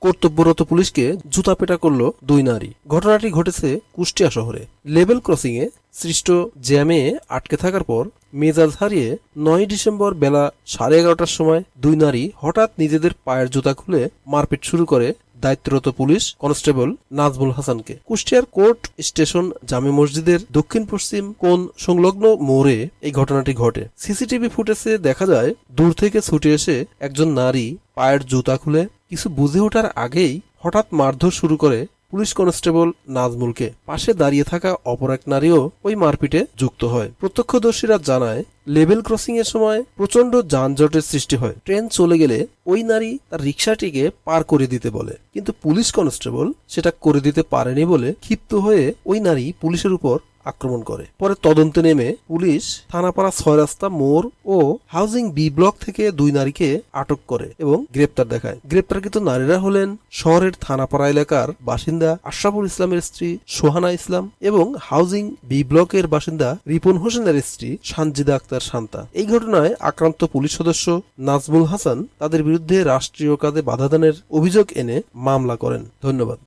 কর্তব্যরত পুলিশকে জুতা পেটা করল দুই নারী। ঘটনাটি ঘটেছে কুষ্টিয়া শহরে। লেভেল ক্রসিং এ সৃষ্ট জ্যামে আটকে থাকার পর মেজাজ হারিয়ে নয় ডিসেম্বর বেলা সাড়ে এগারোটার সময় দুই নারী হঠাৎ নিজেদের পায়ের জুতা খুলে মারপিট শুরু করে দায়িত্বরত পুলিশ কনস্টেবল নাজমুল হাসানকে। কুষ্টিয়ার কোর্ট স্টেশন জামে মসজিদের দক্ষিণ পশ্চিম কোন সংলগ্ন মোড়ে এই ঘটনাটি ঘটে। সিসিটিভি ফুটেজে দেখা যায়, দূর থেকে ছুটে এসে একজন নারী পায়ের জুতা খুলে কিছু বুঝে ওঠার আগেই হঠাৎ মারধর শুরু করে পুলিশ কনস্টেবল নাজমুলকে পাশে দাঁড়িয়ে থাকা অপর এক নারীও ওই মারপিটে যুক্ত হয়। প্রত্যক্ষদর্শীরা জানায় লেভেল ক্রসিং এর সময় প্রচণ্ড যানজটের সৃষ্টি হয়। ট্রেন চলে গেলে ওই নারী তার রিক্সাটিকে পার করে দিতে বলে। কিন্তু পুলিশ কনস্টেবল সেটা করে দিতে পারেনি বলে ক্ষিপ্ত হয়ে ওই নারী পুলিশের উপর আক্রমণ করে। পরে তদন্তে নেমে পুলিশ থানাপাড়া ছয় রাস্তা মোড় ও হাউজিং বি ব্লক থেকে দুই নারীকে আটক করে এবং গ্রেপ্তার দেখায়। গ্রেপ্তারকৃত নারীরা হলেন শহরের থানাপাড়া এলাকার বাসিন্দা আশরাফুল ইসলামের স্ত্রী সোহানা ইসলাম এবং হাউজিং বি ব্লকের বাসিন্দা রিপন হোসেনের স্ত্রী সানজিদা আক্তার শান্তা এই ঘটনায় আক্রান্ত পুলিশ সদস্য নাজমুল হাসান তাদের বিরুদ্ধে রাষ্ট্রীয় কাজে বাধা দানের অভিযোগ এনে মামলা করেন। ধন্যবাদ।